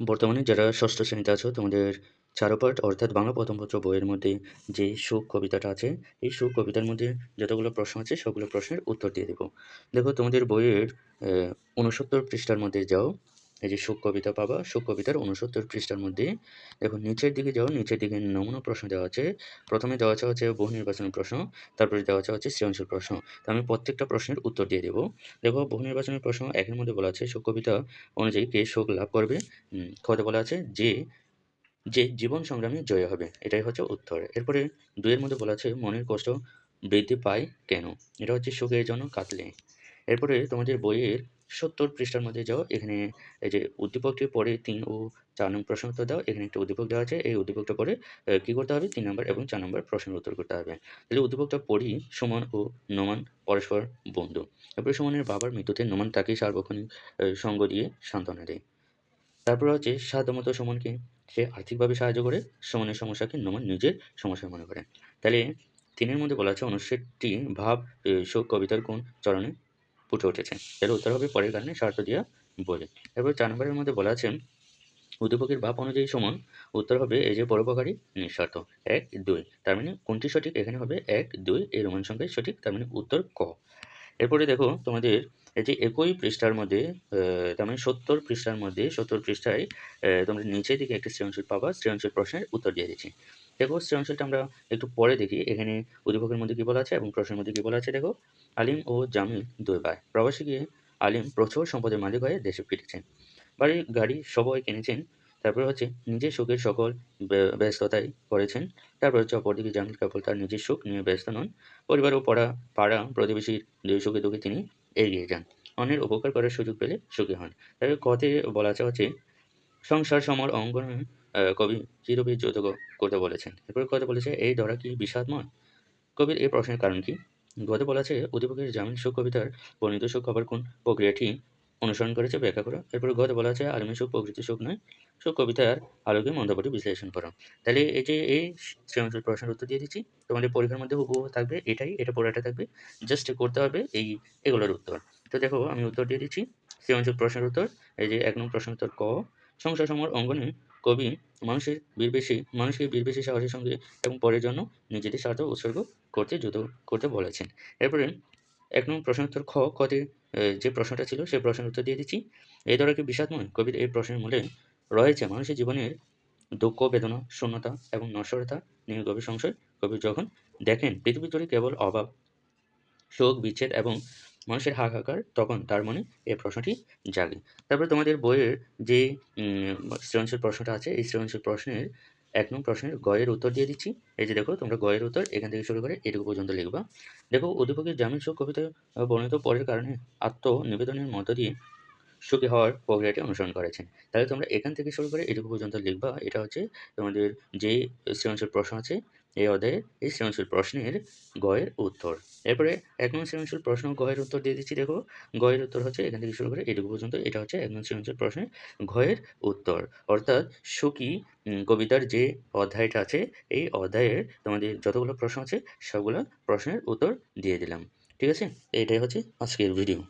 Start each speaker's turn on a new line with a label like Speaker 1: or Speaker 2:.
Speaker 1: বর্তমানে যারা ষষ্ঠ শ্রেণীতে আছো, তোমাদের চারোপাঠ অর্থাৎ বাংলা প্রথমপত্র বইয়ের মধ্যে যে সুখ কবিতাটা আছে, এই সুখ কবিতার মধ্যে যতগুলো প্রশ্ন আছে, সবগুলো প্রশ্নের উত্তর দিয়ে দেবো। দেখো, তোমাদের বইয়ের উনসত্তর পৃষ্ঠার মধ্যে যাও। এই যে শোক কবিতা পাবা শোক কবিতার উনসত্তর পৃষ্ঠার মধ্যে। দেখো, নিচের দিকে যাও, নিচের দিকে নমুনা প্রশ্ন দেওয়া আছে। প্রথমে দেওয়া আছে হচ্ছে বহু নির্বাচনী প্রশ্ন, তারপরে দেওয়া আছে হচ্ছে সৃজনশীল প্রশ্ন। তো আমি প্রত্যেকটা প্রশ্নের উত্তর দিয়ে দেবো। দেখো, বহু নির্বাচনী প্রশ্ন একের মধ্যে বলা আছে। শোক কবিতা অনুযায়ী কে শোক লাভ করবে? খতে বলা আছে যে যে জীবন সংগ্রামে জয় হবে। এটাই হচ্ছে উত্তর। এরপরে দুইয়ের মধ্যে বলা আছে, মনের কষ্ট বৃদ্ধি পায় কেন? এটা হচ্ছে শোকের জন্য কাটলে। এরপরে তোমাদের বইয়ের সত্তর পৃষ্ঠার মধ্যে যাও, এখানে এই যে উদ্দীপকটি পরে তিন ও চার নম্বর প্রশ্ন উত্তর দাও, এখানে একটা উদ্দীপক দেওয়া আছে, এই উদ্দীপকটা পরে কী করতে হবে? তিন নম্বর এবং চার নম্বর প্রশ্নের উত্তর করতে হবে। তাহলে উদ্দীপকটা পড়ি, সুমন ও নোমান পরস্পর বন্ধু। এরপরে সুমনের বাবার মৃত্যুতে নোমান তাকে সার্বক্ষণিক সঙ্গ দিয়ে সান্ত্বনা দেয়। তারপর হচ্ছে সাধ্যমতো সুমনকে সে আর্থিকভাবে সাহায্য করে, সুমনের সমস্যাকে নোমান নিজের সমস্যা মনে করে। তাহলে তিনের মধ্যে বলা আছে, অনুচ্ছেদটি ভাব শোক, কবিতার কোন চরণে ফুটে উঠেছে। এর উত্তর হবে পরের কারণে স্বার্থ দিয়া বলে এরপর চার নম্বরের মধ্যে বলা আছে, উদ্দীপকের ভাব অনুযায়ী সমান, উত্তর হবে এই যে পরোপকারী নিঃস্বার্থ এক, দুই। তার মানে কোনটি সঠিক? এখানে হবে এক, দুই। এই রোমান সংখ্যায় সঠিক, তার মানে উত্তর ক। এরপরে দেখো তোমাদের এই যে একই পৃষ্ঠার মধ্যে তার মানে সত্তর পৃষ্ঠার মধ্যে, সত্তর পৃষ্ঠায় তোমরা নিচের দিকে একটি সৃজনশীল পাবা, সৃজনশীল প্রশ্নের উত্তর দিয়ে দিচ্ছি। দেখো সৃজনশীলটা আমরা একটু পরে দেখি, এখানে উদ্দীপকের মধ্যে কী বলা আছে এবং প্রশ্নের মধ্যে কী বলা আছে দেখো? আলিম ও জামিল দুই ভাই। প্রবাসী গিয়ে আলিম প্রচুর সম্পদের মালিক হয়ে দেশে ফিরেছেন। বাড়ি গাড়ি সবাই কিনেছেন তারপরে হচ্ছে নিজের সুখের সকল ব্যস্ততায় করেছেন। তারপর হচ্ছে অপরদিকে জামিল কেবল তার নিজের সুখ নিয়ে ব্যস্ত নন। পরিবার ও পড়া, পাড়া প্রতিবেশীর দুই সুখে দুঃখে তিনি এগিয়ে যান। অন্যের উপকার করার সুযোগ পেলে সুখী হন। তাই কথে বলা হচ্ছে, সংসার সমর অঙ্গনে কবি চিরবীর যৌতুক করতে বলেছেন। এরপর কথা বলেছে এই ধরা কি বিষাদময়? কবির এই প্রশ্নের কারণ কি? গতে বলা আছে অধিপকের জামিন সুখ কবিতার বর্ণিত সুখ খবর কোন প্রক্রিয়াটি অনুসরণ করেছে, ব্যাখ্যা করো। এরপরে গতে বলা আছে আলমী সুখ প্রকৃতি সুখ নয় সুখ কবিতার আলোকে মন্দাবটি বিশ্লেষণ করো। তাহলে এই যে এই সৃজনশীল প্রশ্নের উত্তর দিয়ে দিচ্ছি। তোমাদের পরীক্ষার মধ্যে হুবহু থাকবে এটাই, এটা পড়াটা থাকবে। জাস্ট করতে হবে এই, এগুলোর উত্তর। তো দেখো, আমি উত্তর দিয়ে দিচ্ছি সৃজনশীল প্রশ্নের উত্তর। এই যে এক নম্বর প্রশ্ন উত্তর, ক। সংসার সমর অঙ্গনে কবি মানুষের বীরবেশী, মানুষকে বীরবেশী সাহসের সঙ্গে এবং পরের জন্য নিজেদের স্বার্থ উৎসর্গ করতে যুদ্ধ করতে বলেছেন। এরপরে এক নম্বর প্রশ্ন উত্তর খ কতে যে প্রশ্নটা ছিল সেই প্রশ্নের উত্তর দিয়ে দিচ্ছি। এই ধরনের কি বিষাদময় কবির এই প্রশ্নের মূলে রয়েছে মানুষের জীবনের দুঃখ, বেদনা, শূন্যতা এবং নশ্বরতা নিয়ে গভীর সংশয়। কবি যখন দেখেন পৃথিবী জুড়ে কেবল অভাব, শোক, বিচ্ছেদ এবং মানুষের হাহাকার, তখন তার মনে এই প্রশ্নটি জাগে। তারপরে তোমাদের বইয়ের যে সৃজনশীল প্রশ্নটা আছে, এই সৃজনশীল প্রশ্নের এক নং প্রশ্নের গয়ের উত্তর দিয়ে দিচ্ছি। এই যে দেখো, তোমরা গয়ের উত্তর এখান থেকে শুরু করে এটুকু পর্যন্ত লিখবা। দেখো অধিপকের জামিন সুখ কবিতা বর্ণিত পরের কারণে আত্মনিবেদনের মধ্য দিয়ে সুখী হওয়ার প্রক্রিয়াটি অনুসরণ করেছেন। তাহলে তোমরা এখান থেকে শুরু করে এটুকু পর্যন্ত লিখবা। এটা হচ্ছে তোমাদের যে সৃজনশীল প্রশ্ন আছে এই অধ্যায়ের এই সৃজনশীল প্রশ্নের গয়ের উত্তর। এরপরে এক নম্বর সৃজনশীল প্রশ্ন গয়ের উত্তর দিয়ে দিচ্ছি, দেখো। গয়ের উত্তর হচ্ছে এখান থেকে শুরু করে এটুকু পর্যন্ত এটা হচ্ছে এক নম্বর সৃজনশীল প্রশ্নের গয়ের উত্তর। অর্থাৎ সুখী কবিতার যে অধ্যায়টা আছে, এই অধ্যায়ের তোমাদের যতগুলো প্রশ্ন আছে, সবগুলো প্রশ্নের উত্তর দিয়ে দিলাম। ঠিক আছে? এটাই হচ্ছে আজকের ভিডিও